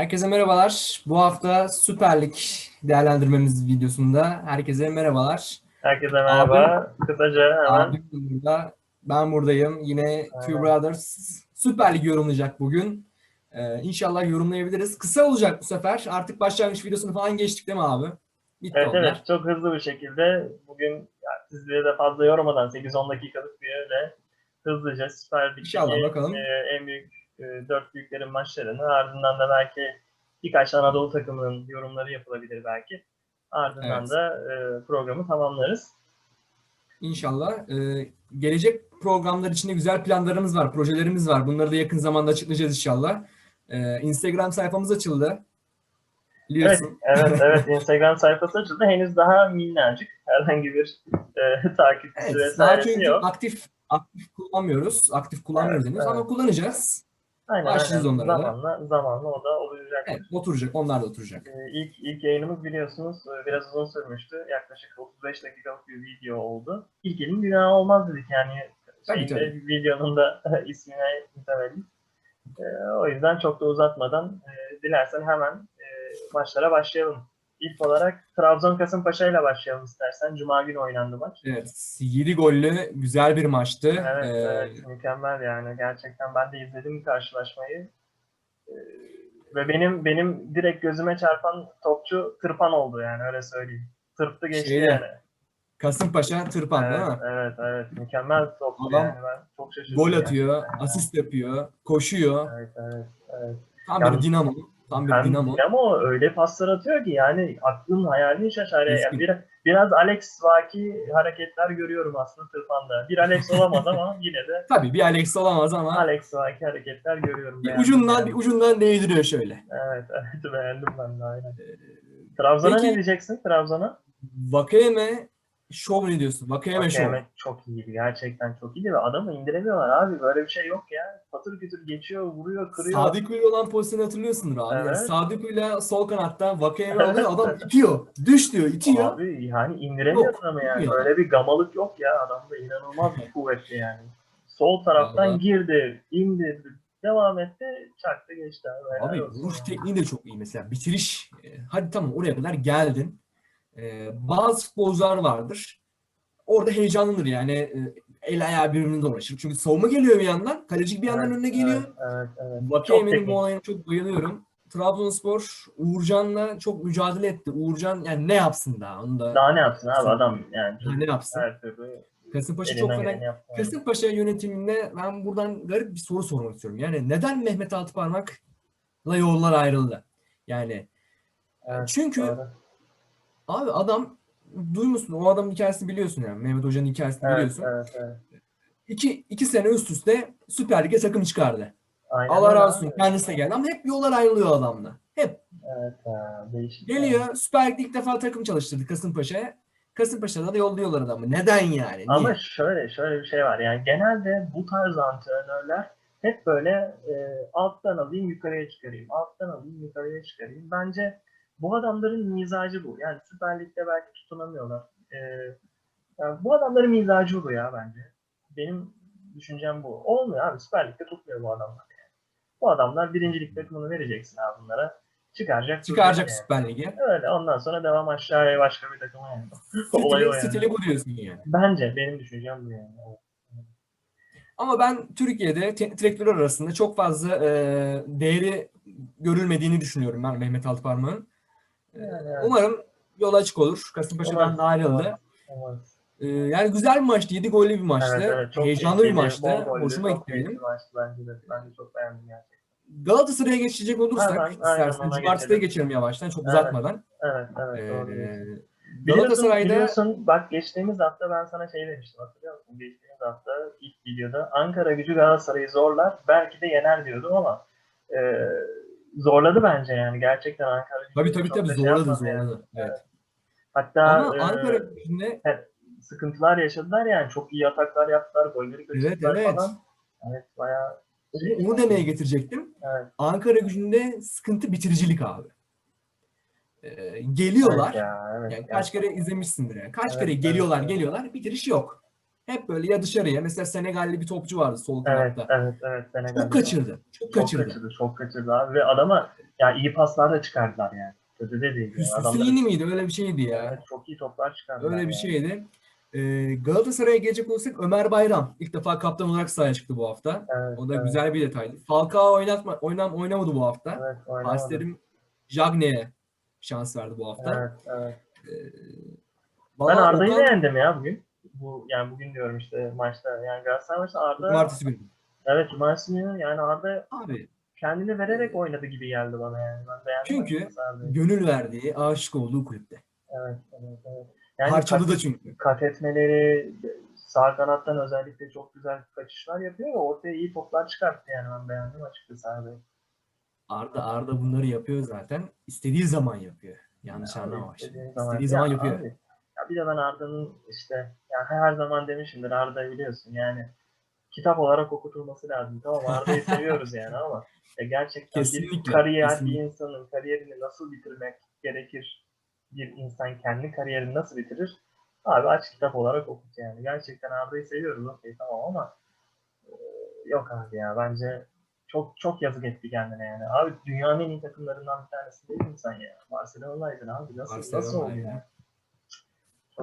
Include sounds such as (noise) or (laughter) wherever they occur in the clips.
Herkese merhabalar. Bu hafta Süper Lig değerlendirmemiz videosunda herkese merhabalar. Herkese merhaba. Kısaca hemen Abim burada, ben buradayım. Yine Aynen. Brothers Süper Lig yorumlayacak bugün. Ee, inşallah yorumlayabiliriz. Kısa olacak bu sefer. Artık başlangıç videosunu falan geçtik değil mi abi? Bitti evet onlar. evet çok hızlı bir şekilde bugün ya, sizlere de fazla yormadan 8-10 dakikalık bir yere hızlıca Süper bakalım. e, en büyük e, dört büyüklerin maçlarını ardından da belki birkaç Anadolu takımının yorumları yapılabilir belki. Ardından Evet. da e, programı tamamlarız. İnşallah. Ee, gelecek programlar içinde güzel planlarımız var, projelerimiz var. Bunları da yakın zamanda açıklayacağız inşallah. Ee, Instagram sayfamız açıldı. Evet, Biliyorsun. evet, (laughs) evet. Instagram sayfası açıldı. Henüz daha minnacık. Herhangi bir e, takipçisi Evet, vesairesi yok. aktif aktif kullanmıyoruz. Aktif kullanmıyoruz Evet, henüz evet. ama kullanacağız. Aynen, başlayacağız aynen. onlara da. Zamanla, zamanla o da olacak. Evet, oturacak. Onlar da oturacak. Ee, İlk, ilk yayınımız biliyorsunuz e, biraz uzun sürmüştü. Yaklaşık 35 dakikalık bir video oldu. İlk elin günahı olmaz dedik yani. Tabii, Şeyde, Videonun da (laughs) ismine mütevellit. Ee, o yüzden çok da uzatmadan e, dilersen hemen e, maçlara başlayalım. İlk olarak Trabzon Kasımpaşa ile başlayalım istersen. Cuma günü oynandı maç. Evet, 7 gollü güzel bir maçtı. Evet, Ee, evet mükemmel yani gerçekten ben de izledim karşılaşmayı. Ee, ve benim benim direkt gözüme çarpan topçu Tırpan oldu yani öyle söyleyeyim. Tırptı geçti Şeyde, yani. Kasımpaşa tırpan Evet, değil mi? evet, evet. Mükemmel bir toptu Adam yani ben çok şaşırdım. Gol yani. atıyor, Evet, asist yapıyor, koşuyor. Evet, evet, evet. Tam Yani- bir dinamo. Tam bir Hem dinamo. Dinamo öyle paslar atıyor ki yani aklın hayalin şaşar. Yani bir, biraz Alex vaki hareketler görüyorum aslında Tırpan'da. Bir Alex olamaz ama (laughs) yine de Tabii bir Alex olamaz ama Alex vaki hareketler görüyorum. bir ucundan yani. bir ucundan değdiriyor şöyle. Evet, evet beğendim ben de aynen. Trabzon'a Peki- ne diyeceksin Trabzon'a? Vakayeme şov ne diyorsun? Vakayeme şov. Vakayeme çok iyiydi. Gerçekten çok iyiydi ve adamı indiremiyorlar abi. Böyle bir şey yok ya. Patır kütür geçiyor, vuruyor, kırıyor. Sadiku'yla olan pozisyonu hatırlıyorsundur abi. Evet. Sadiku'yla sol kanatta Vakayeme alıyor adam (laughs) itiyor. Düş diyor itiyor. Abi yani indiremiyor adamı yani. yok. Öyle bir gamalık yok ya. Adamda inanılmaz bir kuvvetli yani. Sol taraftan Vallahi. girdi, indirdi, devam etti, çaktı geçti abi. Abi vuruş ya. tekniği de çok iyi mesela. Bitiriş. e, hadi tamam oraya kadar geldin. E, bazı futbolcular vardır. Orada heyecanlıdır yani. E, el ayağı birbirine dolaşır. Çünkü savunma geliyor bir yandan. Kaleci bir yandan Evet, önüne geliyor. Evet, evet, evet. Bu olayına çok bayılıyorum. Trabzonspor Uğurcan'la çok mücadele etti. Uğurcan yani ne yapsın daha? Onu da Daha ne yapsın abi adam yani. daha ne yapsın? Her türlü Kasımpaşa çok fena. Kasımpaşa yönetiminde ben buradan garip bir soru sormak istiyorum. Yani neden Mehmet Altıparmak'la yollar ayrıldı? Yani Evet, çünkü doğru. Abi adam duymuşsun o adamın hikayesini biliyorsun yani. Mehmet Hoca'nın hikayesini Evet, biliyorsun. evet, evet. İki, iki sene üst üste Süper Lig'e takım çıkardı. Aynen Allah razı olsun kendisi de geldi ama hep yollar ayrılıyor adamla. Hep Evet değişik. geliyor Süper Lig'de ilk defa takım çalıştırdı Kasımpaşa'ya. Kasımpaşa'da da yolluyorlar adamı. Neden yani? Niye? Ama şöyle şöyle bir şey var. Yani genelde bu tarz antrenörler hep böyle e, alttan alayım yukarıya çıkarayım. Alttan alayım yukarıya çıkarayım. Bence bu adamların mizacı bu. Yani Süper Lig'de belki tutunamıyorlar. E, yani bu adamların mizacı bu ya bence. Benim düşüncem bu. Olmuyor abi. Süper Lig'de tutmuyor bu adamlar. Yani. Bu adamlar birincilik takımını vereceksin abi bunlara. Çıkaracak. Çıkaracak duracak Süper Lig'e. yani. Öyle. Ondan sonra devam aşağıya başka bir takıma yani. (laughs) Olay o yani. stili bu diyorsun yani. Bence benim düşüncem bu yani. Ama ben Türkiye'de teknik direktörler arasında çok fazla e, değeri görülmediğini düşünüyorum ben Mehmet Altıparmak'ın. Yani. Umarım yol açık olur. Kasımpaşa'dan da ayrıldı. Evet. E, yani güzel bir maçtı. 7 gollü bir maçtı. Evet, evet, çok Heyecanlı bir maçtı. gollü, Hoşuma gitti benim. bir maçtı bence de. Ben de çok beğendim gerçekten. Galatasaray'a geçecek olursak aynen istersen Cumartesi'ye geçelim. yavaştan çok Evet. uzatmadan. Evet, evet. E, doğru diyorsun. Biliyorsun, Galatasaray'da biliyorsun, bak geçtiğimiz hafta ben sana şey demiştim hatırlıyor musun? Geçtiğimiz hafta ilk videoda Ankara gücü Galatasaray'ı zorlar belki de yener diyordum ama e, zorladı bence yani gerçekten Ankara tabii tabii tabii da şey zorladı yani. zorladı. Evet. Hatta Ama e, Ankara gücünde sıkıntılar yaşadılar yani çok iyi ataklar yaptılar, golleri kaçırdılar evet. falan. Evet bayağı onu, onu demeye getirecektim. evet. Ankara gücünde sıkıntı bitiricilik abi. Ee, geliyorlar. Evet ya, evet Yani ya. kaç kere izlemişsindir yani. Kaç Evet, kere evet, geliyorlar evet. geliyorlar bitiriş yok. Hep böyle ya dışarıya mesela Senegalli bir topçu vardı sol Evet, kanatta. evet, evet. Senegal'de. Çok kaçırdı. Çok Çok kaçırdı. kaçırdı, çok kaçırdı abi. Ve adama ya iyi paslar da çıkardılar yani. Kötü de değil. Yani. Adamlar- Hüsnü'nü miydi? Öyle bir şeydi ya. Evet, çok iyi toplar çıkardılar. Öyle bir yani. şeydi. Ee, Galatasaray'a gelecek olursak Ömer Bayram ilk defa kaptan olarak sahaya çıktı bu hafta. Evet, O da evet, güzel bir detaydı. Falcao oynatma, oynam, oynamadı bu hafta. Evet, oynamadı. Parislerim Jagne'ye şans verdi bu hafta. Evet, evet. Ee, Ben Arda'yı Okan- beğendim ya bugün. Bu yani bugün diyorum işte maçta. Yani Galatasaray maçta Arda Cumartesi günü. evet cumartesi günü yani Arda Abi kendini vererek oynadı gibi geldi bana yani. Ben beğendim Çünkü gönül verdiği, aşık olduğu kulüpte. Evet, evet, evet. Yani Parçalı kat, da çünkü. kat etmeleri sağ kanattan özellikle çok güzel kaçışlar yapıyor ve ortaya iyi toplar çıkarttı yani ben beğendim açıkçası Arda'yı. Arda Arda bunları yapıyor zaten. İstediği zaman yapıyor. Yanlış Abi, anlama şimdi. zaman- İstediği zaman Ya yapıyor. abi, Ya bir de ben Arda'nın işte yani her zaman demişimdir Arda biliyorsun yani kitap olarak okutulması lazım. Tamam Arda'yı (laughs) seviyoruz yani ama ya gerçekten bir Kesinlikle, kariyer kesinlikle. bir insanın kariyerini nasıl bitirmek gerekir? Bir insan kendi kariyerini nasıl bitirir? Abi aç kitap olarak okut yani. Gerçekten Arda'yı seviyoruz okey tamam ama e, yok abi ya bence çok çok yazık etti kendine yani. Abi dünyanın en iyi takımlarından bir tanesi değil mi insan ya? Barcelona'ydın abi. Nasıl, nasıl oldu ya.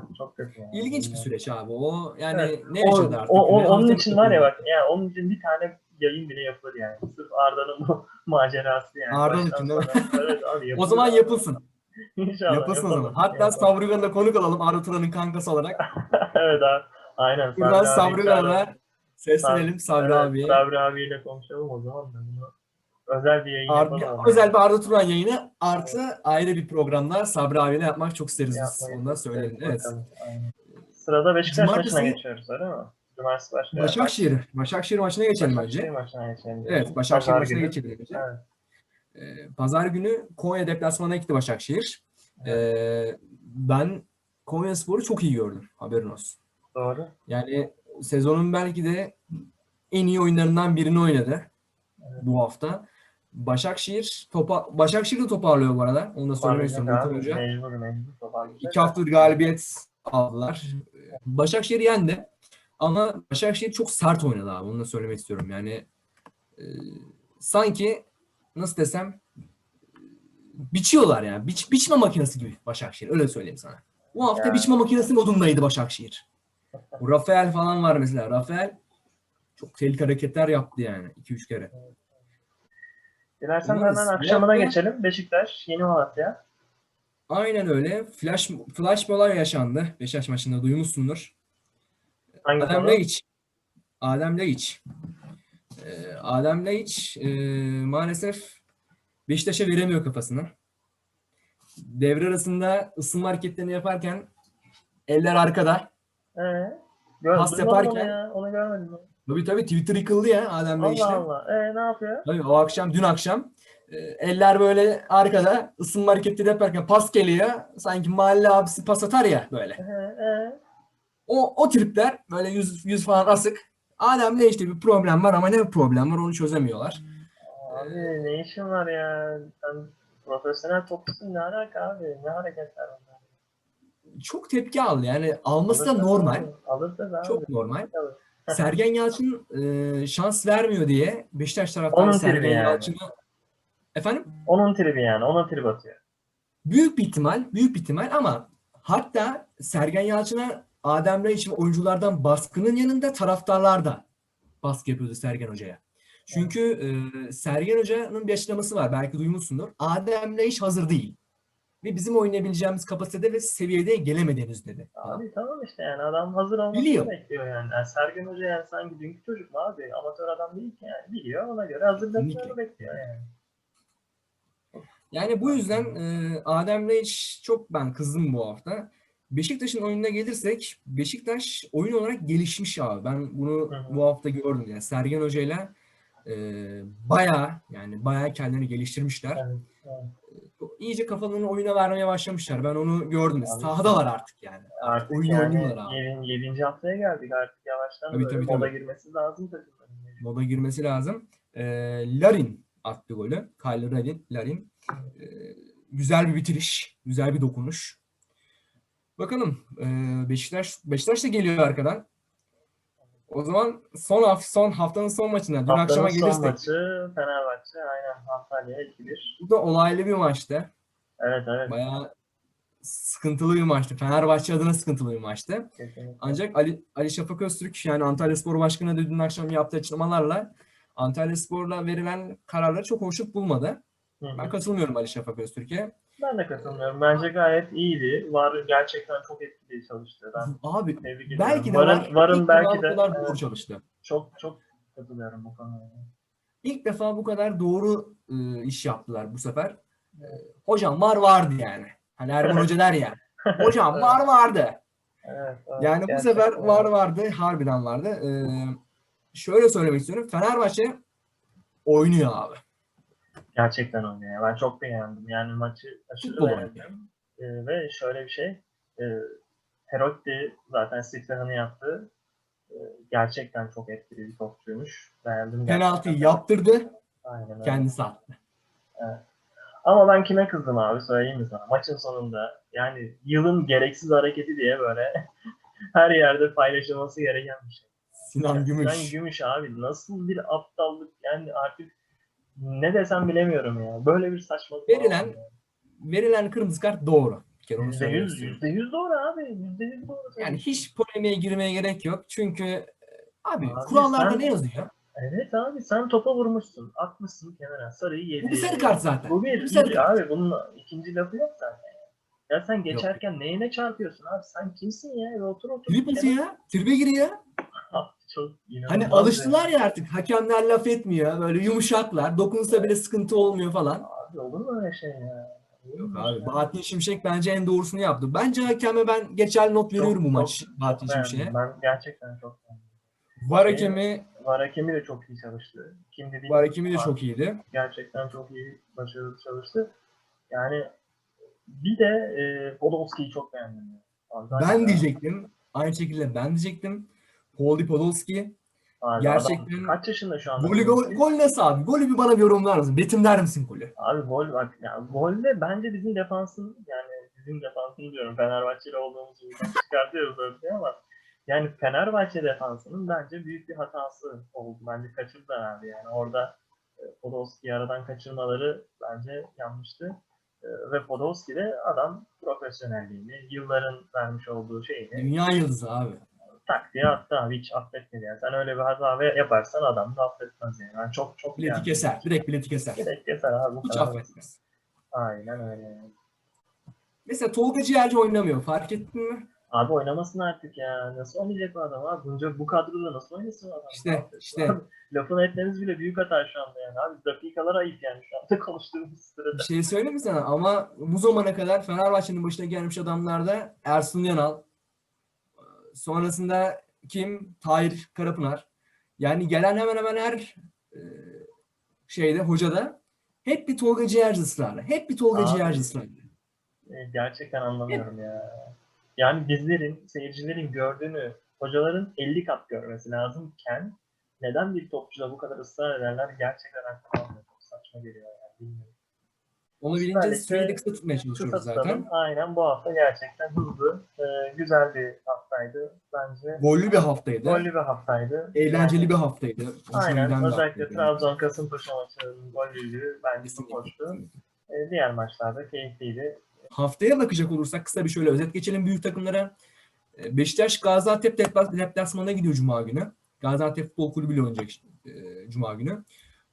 Çok çok kötü yani. İlginç bir süreç abi. O yani Evet. ne yaşadı artık? o- o- Ne onun için var ya bak, yani onun için bir tane yayın bile yapılır yani. Sırf Arda'nın bu (laughs) macerası yani. Arda'nın için değil mi? Evet abi O zaman yapılsın. (laughs) İnşallah Yapılsın o zaman. Hatta. Sabri da konuk alalım Arda Turan'ın kankası olarak. (laughs) evet abi. Aynen. Buradan abi Sabri çağıralım. Gan'a seslenelim Sabri Evet, abiye. Sabri abiyle konuşalım o zaman da bunu. Özel bir yayın Arda, yapalım. özel bir Arda Turan yayını artı ayrı bir programda Sabri abiyle yapmak çok isteriz biz. Onu da söyleyelim. Evet. Aynen. Sırada Beşiktaş Cumartesi- maçına geçiyoruz öyle mi? Cumartesi başlıyor. Başakşehir. Başakşehir maçına geçelim Başakşehir maçına geçelim. Evet, Başakşehir Pazar maçına günü. geçelim önce. Evet. Ee, Pazar günü Konya deplasmanına gitti Başakşehir. Ee, ben Konya Spor'u çok iyi gördüm. Haberin olsun. Doğru. Yani sezonun belki de en iyi oyunlarından birini oynadı Evet. bu hafta. Başakşehir topa Başakşehir de toparlıyor bu arada. Onu da söylemek istiyorum. Hoca. Mecbur mecbur toparlayacak. İki haftadır galibiyet aldılar. Başakşehir yendi. Ama Başakşehir çok sert oynadı abi. Onu da söylemek istiyorum. Yani e, sanki nasıl desem biçiyorlar yani. Biç, biçme makinesi gibi Başakşehir. Öyle söyleyeyim sana. Bu hafta Ya. biçme makinesi modundaydı Başakşehir. Rafael falan var mesela. Rafael çok tehlikeli hareketler yaptı yani. 2-3 kere. Dilersen hemen bu akşamına geçelim. Beşiktaş, Yeni Malatya. Aynen öyle. Flash flash olay yaşandı. Beşiktaş maçında duymuşsundur. Hangi Adem? Laiç. Adem Laiç. Ee, Adem Laiç e, maalesef Beşiktaş'a veremiyor kafasını. Devre arasında ısınma hareketlerini yaparken eller arkada. Ee, gör, Pas yaparken- ya. Onu görmedim ben. Tabii tabii Twitter yıkıldı ya Adem Laiç'te. Allah Allah. Ee, ne yapıyor? Tabii o akşam, dün akşam e, eller böyle arkada ısınma hareketleri yaparken pas geliyor. Sanki mahalle abisi pas atar ya böyle. O, o tripler böyle yüz, yüz falan asık. Adem'le işte bir problem var ama ne bir problem var onu çözemiyorlar. Abi ne işin var ya? Sen profesyonel topçusun ne alaka abi? Ne hareketler onlar? Çok tepki aldı yani alması da normal. abi, Alır da abi. Çok normal. Tabii. Sergen Yalçın e, şans vermiyor diye Beşiktaş taraftarı Onun Sergen tribi yani. Yalçın'ı efendim Onun tribi yani. Ona trip atıyor. büyük bir ihtimal büyük bir ihtimal ama hatta Sergen Yalçın'a Adem Laiç ve oyunculardan baskının yanında taraftarlar da baskı yapıyordu Sergen Hoca'ya. Çünkü e, Sergen Hoca'nın bir açıklaması var. Belki duymuşsundur. Adem Laiç hazır değil. Ve bizim oynayabileceğimiz kapasitede ve seviyede gelemedi henüz dedi. Abi tamam işte yani adam hazır olmasını Biliyor. bekliyor yani. yani. Sergen Hoca yani sanki dünkü çocuk mu abi? Amatör adam değil ki yani. Biliyor ona göre hazırlıklarını bekliyor yani. Yani bu yüzden e, Adem Laiç çok ben kızdım bu hafta. Beşiktaş'ın oyununa gelirsek Beşiktaş oyun olarak gelişmiş abi. Ben bunu Hı hı. bu hafta gördüm. Yani Sergen Hoca'yla e, bayağı yani bayağı kendilerini geliştirmişler. Yani, yani İyice kafalarını oyuna vermeye başlamışlar. Ben onu gördüm. Abi, Sahadalar artık yani. artık oyun yani oynuyorlar abi. 7. yedinci haftaya geldik artık yavaştan Tabii, tabii, moda tabii. girmesi lazım takımların. Moda girmesi lazım. E, Larin attı golü. Kyle Larin. Larin. E, güzel bir bitiriş. Güzel bir dokunuş. Bakalım. e, Beşiktaş Beşiktaş da geliyor arkadan. O zaman son haf son haftanın son maçına dün Haftanın akşama son gelirsek. maçı Fenerbahçe aynen Antalya 2-1. Bu da olaylı bir maçtı. Evet evet. Bayağı sıkıntılı bir maçtı. Fenerbahçe adına sıkıntılı bir maçtı. Kesinlikle. Ancak Ali, Ali Şafak Öztürk yani Antalya Spor Başkanı da dün akşam yaptığı açıklamalarla Antalya Spor'la verilen kararları çok hoşnut bulmadı. Hı hı. Ben katılmıyorum Ali Şafak Öztürk'e. Ben de katılmıyorum. Bence gayet iyiydi. Var gerçekten çok etkili çalıştı. Ben Abi belki de Varın, var, varın belki de kadar evet, doğru çalıştı. çok çok katılıyorum bu konuya. İlk defa bu kadar doğru e, iş yaptılar bu sefer. E, hocam var vardı yani. Hani Erman Hoca der ya. (laughs) Hocam Evet. var vardı. Evet, evet, Yani bu gerçekten sefer var vardı. Harbiden vardı. E, şöyle söylemek istiyorum. Fenerbahçe oynuyor abi. Gerçekten oynuyor. Ben çok beğendim. Yani maçı aşırı Futbol beğendim. Ee, ve şöyle bir şey. E, Perotti zaten istihdamını yaptı. Ee, gerçekten çok etkili bir topçuymuş. Beğendim. Penaltıyı gerçekten. yaptırdı. Aynen öyle. Kendisi attı. Ama ben kime kızdım abi söyleyeyim mi sana? Maçın sonunda yani yılın gereksiz hareketi diye böyle (laughs) her yerde paylaşılması gereken bir şey. Sinan Gümüş. Sen Gümüş abi nasıl bir aptallık yani artık ne desem bilemiyorum ya. Böyle bir saçmalık. Verilen ya. Verilen kırmızı kart doğru. Bir kere onu söylemek istiyorum. yüzde yüz doğru abi. Yüzde yüz doğru. Yani hiç polemiğe girmeye gerek yok. Çünkü e, abi, Abi kurallarda sen- ne yazıyor? Evet abi sen topa vurmuşsun. Atmışsın kenara. Sarıyı yedi. Bu sarı kart zaten. Bu bir. Bu sarı kart. Abi bunun ikinci lafı yok zaten. Ya sen geçerken neyine çarpıyorsun abi? Sen kimsin ya? Otur otur. Trip ya. Tribe giriyor. Abi Çok inanılmaz Hani alıştılar ya artık. Hakemler laf etmiyor. Böyle yumuşaklar. Dokunsa bile sıkıntı olmuyor falan. Abi olur mu öyle şey ya? Yok abi. Bahattin Şimşek bence en doğrusunu yaptı. Bence hakeme ben geçerli not veriyorum bu maç. Bahattin. Şimşek'e. Ben gerçekten çok beğendim. Var hakemi, Var hakemi de çok iyi çalıştı. Kim dediğim var hakemi de çok iyiydi. gerçekten çok iyi başarılı çalıştı. Yani bir de e, Podolski'yi çok beğendim. Ben diyecektim. Aynı şekilde ben diyecektim. Pauli Podolski. Abi gerçekten- kaç yaşında şu anda? Golü gol, gol nasıl abi? Golü bir bana bir yorumlar mısın? Betimler misin golü? Abi gol bak ya golde bence bizim defansın yani bizim defansın diyorum Fenerbahçeli olduğumuz için çıkartıyoruz öyle ama yani Fenerbahçe defansının bence büyük bir hatası oldu. Bence kaçırdılar abi yani orada e, Podolski'yi aradan kaçırmaları bence yanlıştı. E, Ve Podolski de adam profesyonelliğini, yılların vermiş olduğu şeyini Dünya yıldızı abi. Tak diye attı abi hiç affetmedi yani. Sen öyle bir hata yaparsan adam da affetmez yani. Ben çok çok Bileti beğendim. keser. Direkt bileti keser. Direkt keser abi bu Hiç kadar. affetmez. Aynen öyle. yani. Mesela Tolga Ciğerci oynamıyor. Fark ettin mi? Abi oynamasın artık ya. Nasıl oynayacak bu adam abi? Bunca bu kadroda nasıl oynasın adam? İşte, Abi, işte. abi, Lafını etmeniz bile büyük hata şu anda yani. Abi dakikalar ayıp yani şu anda (laughs) konuştuğumuz sırada. Bir şey söyleyeyim mi sana? Ama bu zamana kadar Fenerbahçe'nin başına gelmiş adamlarda Ersun Yanal, sonrasında kim? Tahir Karapınar. Yani gelen hemen hemen her e, şeyde hocada hep bir Tolga Ciğerci ısrarı. Hep bir Tolga Abi. Ciğerci ısrarı. E, gerçekten anlamıyorum ya. Yani bizlerin, seyircilerin gördüğünü hocaların 50 kat görmesi lazımken neden bir topçuda bu kadar ısrar ederler gerçekten aklım almıyor. Çok saçma geliyor yani bilmiyorum. Onu bilince süreyi de kısa tutmaya çalışıyoruz zaten. Aynen bu hafta gerçekten hızlı, e, güzel bir haftaydı bence. Gollü bir haftaydı. Gollü bir haftaydı. Eğlenceli Yani- bir haftaydı. Hoşuma Aynen. Özellikle. Trabzon Kasımpaşa maçının gollüydü. Bence çok hoştu. E, diğer maçlarda keyifliydi. Haftaya bakacak olursak kısa bir şöyle özet geçelim büyük takımlara. Ee, Beşiktaş Gaziantep deplas- deplasmanına gidiyor Cuma günü. Gaziantep Futbol Kulübü ile oynayacak e, Cuma günü.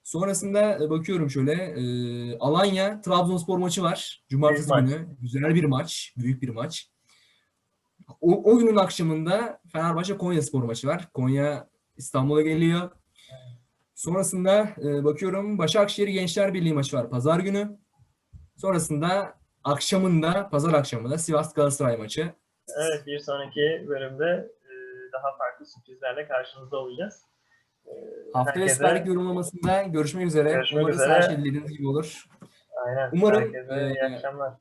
Sonrasında e, bakıyorum şöyle e, Alanya Trabzonspor maçı var. Cumartesi Büyük maç. günü. Güzel bir maç. Büyük bir maç. O, o günün akşamında Fenerbahçe Konya Spor maçı var. Konya İstanbul'a geliyor. Sonrasında e, bakıyorum Başakşehir Gençler Birliği maçı var pazar günü. Sonrasında akşamında, pazar akşamında Sivas Galatasaray maçı. Evet bir sonraki bölümde e, daha farklı sürprizlerle karşınızda olacağız. Haftaya herkese- Süper Lig yorumlamasında görüşmek üzere. Görüşmek Umarız üzere. her şey dediğiniz gibi olur. Aynen. Umarım, Herkese iyi e, akşamlar.